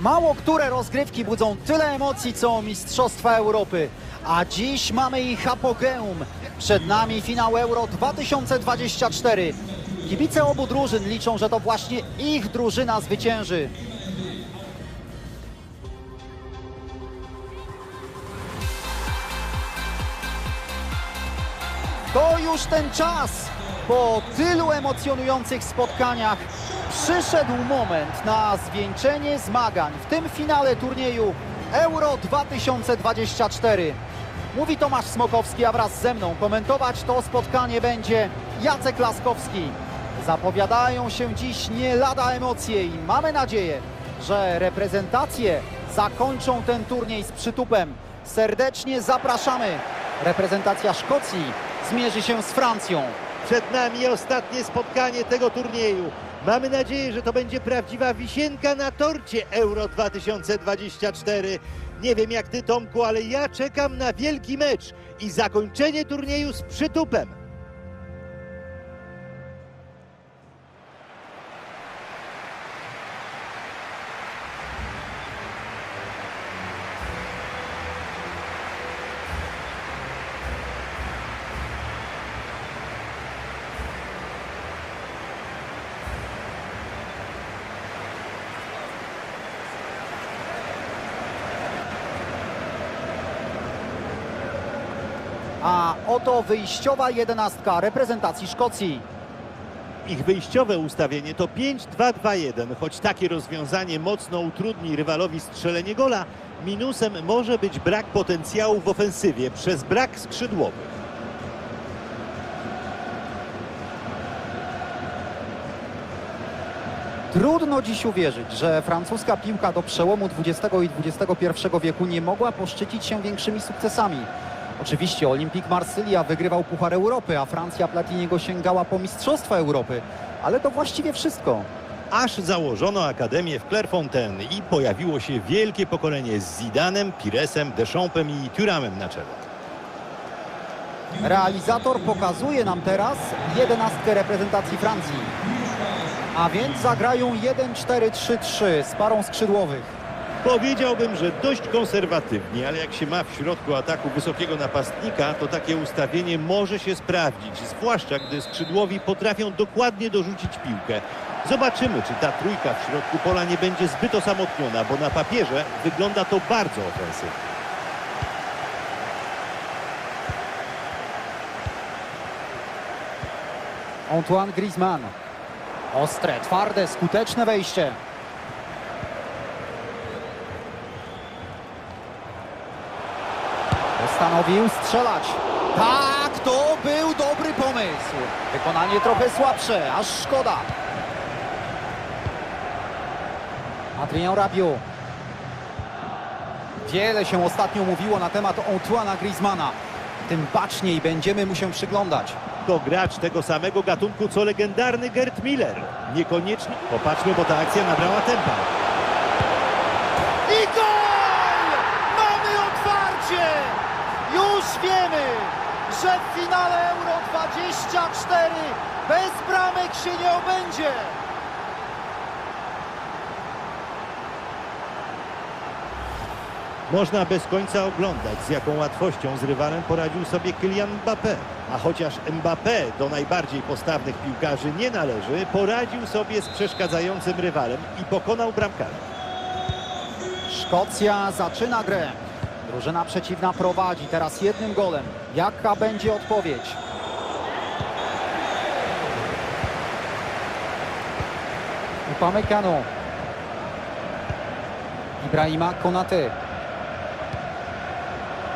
Mało które rozgrywki budzą tyle emocji, co Mistrzostwa Europy. A dziś mamy ich apogeum. Przed nami finał Euro 2024. Kibice obu drużyn liczą, że to właśnie ich drużyna zwycięży. To już ten czas. Po tylu emocjonujących spotkaniach przyszedł moment na zwieńczenie zmagań w tym finale turnieju Euro 2024. Mówi Tomasz Smokowski, a wraz ze mną komentować to spotkanie będzie Jacek Laskowski. Zapowiadają się dziś nie lada emocje i mamy nadzieję, że reprezentacje zakończą ten turniej z przytupem. Serdecznie zapraszamy. Reprezentacja Szkocji zmierzy się z Francją. Przed nami ostatnie spotkanie tego turnieju. Mamy nadzieję, że to będzie prawdziwa wisienka na torcie Euro 2024. Nie wiem jak ty, Tomku, ale ja czekam na wielki mecz i zakończenie turnieju z przytupem. A oto wyjściowa jedenastka reprezentacji Szkocji. Ich wyjściowe ustawienie to 5-2-2-1, choć takie rozwiązanie mocno utrudni rywalowi strzelenie gola. Minusem może być brak potencjału w ofensywie przez brak skrzydłowych. Trudno dziś uwierzyć, że francuska piłka do przełomu XX i XXI wieku nie mogła poszczycić się większymi sukcesami. Oczywiście Olimpik Marsylia wygrywał Puchar Europy, a Francja Platiniego sięgała po Mistrzostwa Europy. Ale to właściwie wszystko. Aż założono akademię w Clairefontaine i pojawiło się wielkie pokolenie z Zidanem, Piresem, Deschampem i Thuramem na czele. Realizator pokazuje nam teraz jedenastkę reprezentacji Francji. A więc zagrają 1-4-3-3 z parą skrzydłowych. Powiedziałbym, że dość konserwatywnie, ale jak się ma w środku ataku wysokiego napastnika, to takie ustawienie może się sprawdzić, zwłaszcza gdy skrzydłowi potrafią dokładnie dorzucić piłkę. Zobaczymy, czy ta trójka w środku pola nie będzie zbyt osamotniona, bo na papierze wygląda to bardzo ofensywnie. Antoine Griezmann. Ostre, twarde, skuteczne wejście. Postanowił strzelać. Tak, to był dobry pomysł. Wykonanie trochę słabsze, aż szkoda. Adrien Rabiot. Wiele się ostatnio mówiło na temat Antoine'a Griezmana. Tym baczniej będziemy mu się przyglądać. To gracz tego samego gatunku co legendarny Gerd Miller. Niekoniecznie. Popatrzmy, bo ta akcja nabrała tempa. I gol! Mamy otwarcie! Już wiemy, że w finale Euro 24 bez bramek się nie obędzie. Można bez końca oglądać, z jaką łatwością z rywalem poradził sobie Kylian Mbappé. A chociaż Mbappé do najbardziej postawnych piłkarzy nie należy, poradził sobie z przeszkadzającym rywalem i pokonał bramkarza. Szkocja zaczyna grę. Drużyna przeciwna prowadzi teraz jednym golem. Jaka będzie odpowiedź? Upamecano. Ibrahima Konate.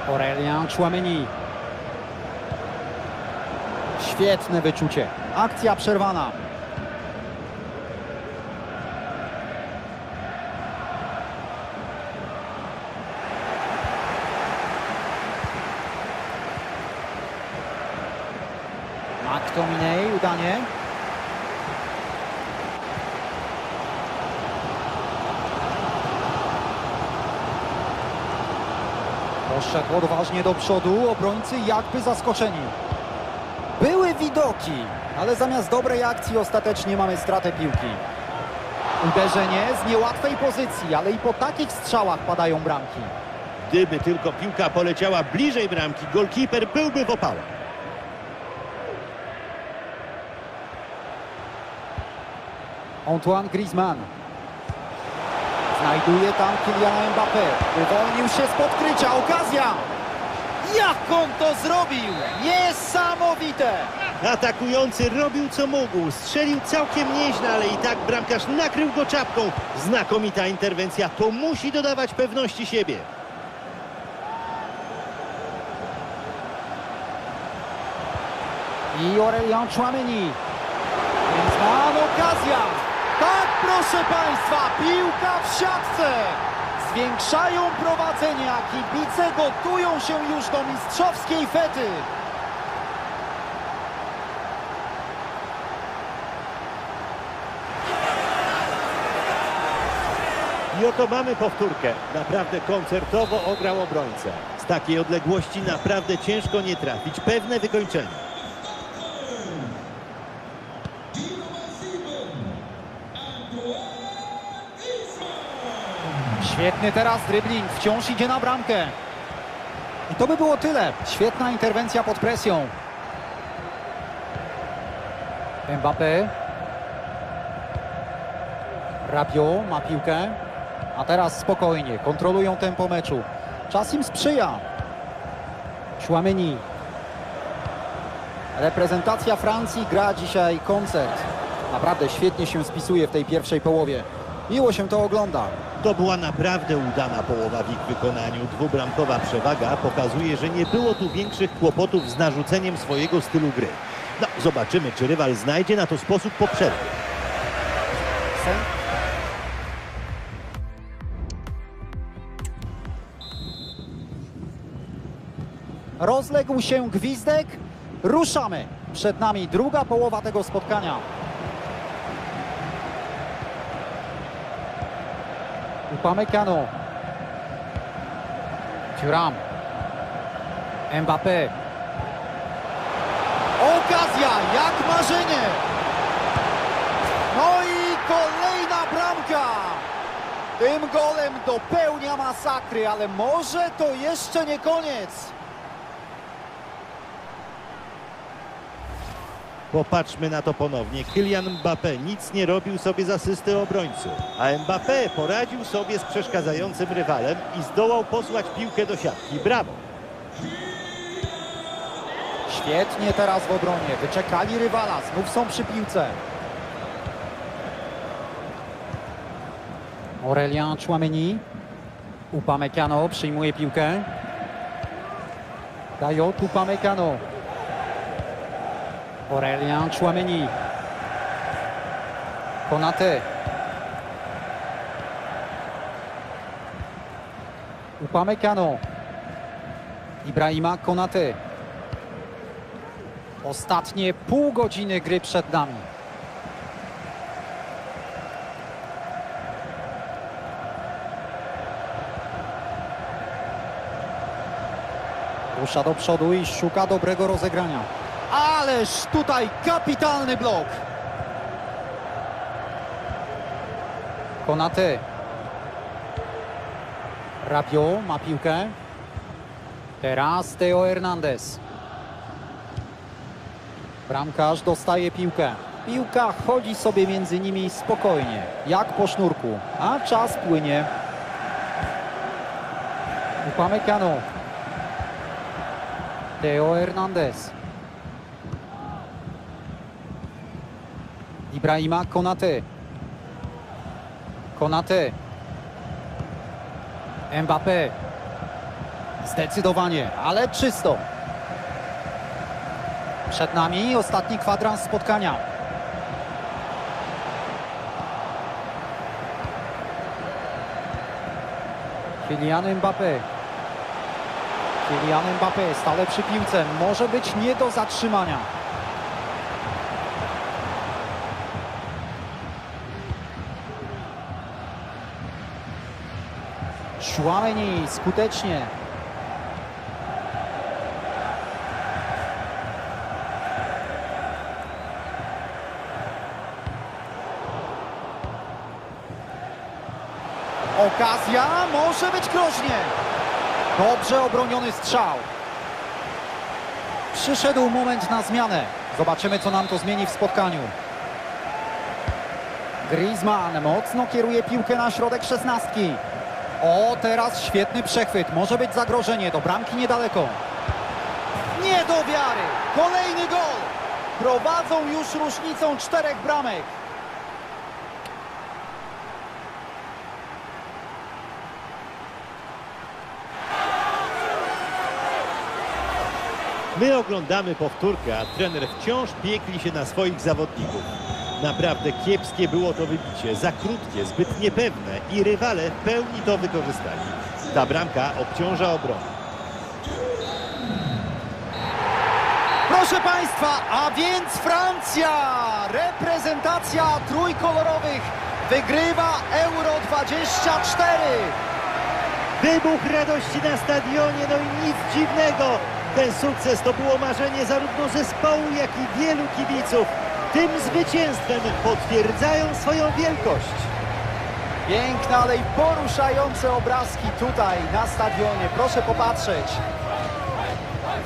Aurelien Chouameni. Świetne wyczucie. Akcja przerwana. McTominay udanie. Poszedł odważnie do przodu, obrońcy jakby zaskoczeni. Były widoki, ale zamiast dobrej akcji ostatecznie mamy stratę piłki. Uderzenie z niełatwej pozycji, ale i po takich strzałach padają bramki. Gdyby tylko piłka poleciała bliżej bramki, golkiper byłby w opałach. Antoine Griezmann. Znajduje tam Kyliana Mbappé. Uwolnił się z podkrycia. Okazja! Jak on to zrobił? Niesamowite! Atakujący robił co mógł, strzelił całkiem nieźle, ale i tak bramkarz nakrył go czapką. Znakomita interwencja, to musi dodawać pewności siebie. I Aurelien Chouameni. Griezmann, okazja! Tak, proszę Państwa, piłka w siatce! Zwiększają prowadzenia, kibice gotują się już do mistrzowskiej fety. I oto mamy powtórkę. Naprawdę koncertowo ograł obrońcę. Z takiej odległości naprawdę ciężko nie trafić. Pewne wykończenie. Świetny teraz dribbling, wciąż idzie na bramkę. I to by było tyle. Świetna interwencja pod presją. Mbappé. Rabiot ma piłkę. A teraz spokojnie, kontrolują tempo meczu. Czas im sprzyja. Chouameni. Reprezentacja Francji gra dzisiaj koncert. Naprawdę świetnie się spisuje w tej pierwszej połowie. Miło się to ogląda. To była naprawdę udana połowa w ich wykonaniu. Dwubramkowa przewaga pokazuje, że nie było tu większych kłopotów z narzuceniem swojego stylu gry. No, zobaczymy, czy rywal znajdzie na to sposób po przerwie. Rozległ się gwizdek. Ruszamy. Przed nami druga połowa tego spotkania. Upamecano. Thuram. Mbappé. Okazja, jak marzenie. No i kolejna bramka. Tym golem dopełnia masakry, ale może to jeszcze nie koniec. Popatrzmy na to ponownie. Kylian Mbappé nic nie robił sobie z asysty obrońcy. A Mbappé poradził sobie z przeszkadzającym rywalem i zdołał posłać piłkę do siatki. Brawo! Świetnie teraz w obronie. Wyczekali rywala. Znów są przy piłce. Aurelien Chouameni. Upamecano przyjmuje piłkę. Dayot Upamecano. Aurelien Chouameni. Konate. Upamecano. Ibrahima Konate. Ostatnie pół godziny gry przed nami. Rusza do przodu i szuka dobrego rozegrania. Ależ tutaj kapitalny blok. Konate. Rabiot ma piłkę. Teraz Teo Hernandez. Bramkarz dostaje piłkę. Piłka chodzi sobie między nimi spokojnie, jak po sznurku, a czas płynie. Upamecano. Teo Hernandez. Ibrahima Konate. Konate. Mbappé. Zdecydowanie, ale czysto. Przed nami ostatni kwadrans spotkania. Kylian Mbappé. Kylian Mbappé stale przy piłce. Może być nie do zatrzymania. Chouameni skutecznie Okazja może być groźnie. Dobrze obroniony strzał. Przyszedł moment na zmianę. Zobaczymy, co nam to zmieni w spotkaniu. Griezmann mocno kieruje piłkę na środek szesnastki. O, teraz świetny przechwyt. Może być zagrożenie. Do bramki niedaleko. Nie do wiary. Kolejny gol. Prowadzą już różnicą czterech bramek. My oglądamy powtórkę, a trener wciąż piekli się na swoich zawodników. Naprawdę kiepskie było to wybicie, za krótkie, zbyt niepewne i rywale w pełni to wykorzystali. Ta bramka obciąża obronę. Proszę Państwa, a więc Francja, reprezentacja trójkolorowych wygrywa Euro 24. Wybuch radości na stadionie, no i nic dziwnego. Ten sukces to było marzenie zarówno zespołu, jak i wielu kibiców. Tym zwycięstwem potwierdzają swoją wielkość. Piękne, ale i poruszające obrazki tutaj na stadionie. Proszę popatrzeć.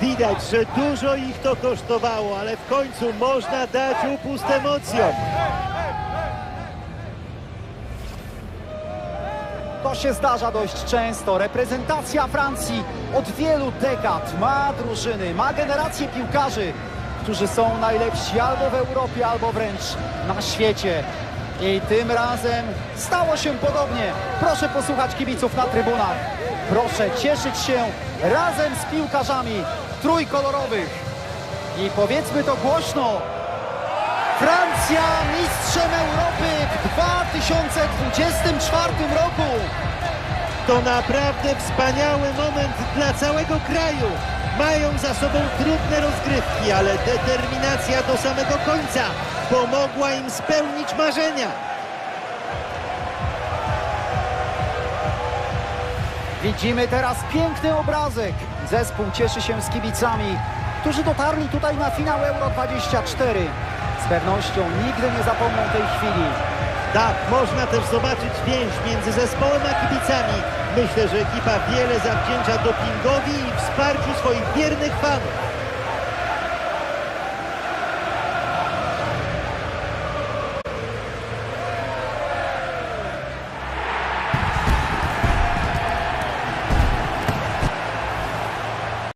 Widać, że dużo ich to kosztowało, ale w końcu można dać upust emocjom. To się zdarza dość często. Reprezentacja Francji od wielu dekad ma drużyny, ma generację piłkarzy, którzy są najlepsi albo w Europie, albo wręcz na świecie. I tym razem stało się podobnie. Proszę posłuchać kibiców na trybunach. Proszę cieszyć się razem z piłkarzami trójkolorowych. I powiedzmy to głośno. Francja mistrzem Europy w 2024 roku. To naprawdę wspaniały moment dla całego kraju. Mają za sobą trudne rozgrywki, ale determinacja do samego końca pomogła im spełnić marzenia. Widzimy teraz piękny obrazek. Zespół cieszy się z kibicami, którzy dotarli tutaj na finał Euro 24. Z pewnością nigdy nie zapomną tej chwili. Tak, można też zobaczyć więź między zespołem a kibicami. Myślę, że ekipa wiele zawdzięcza dopingowi i wsparciu swoich wiernych fanów.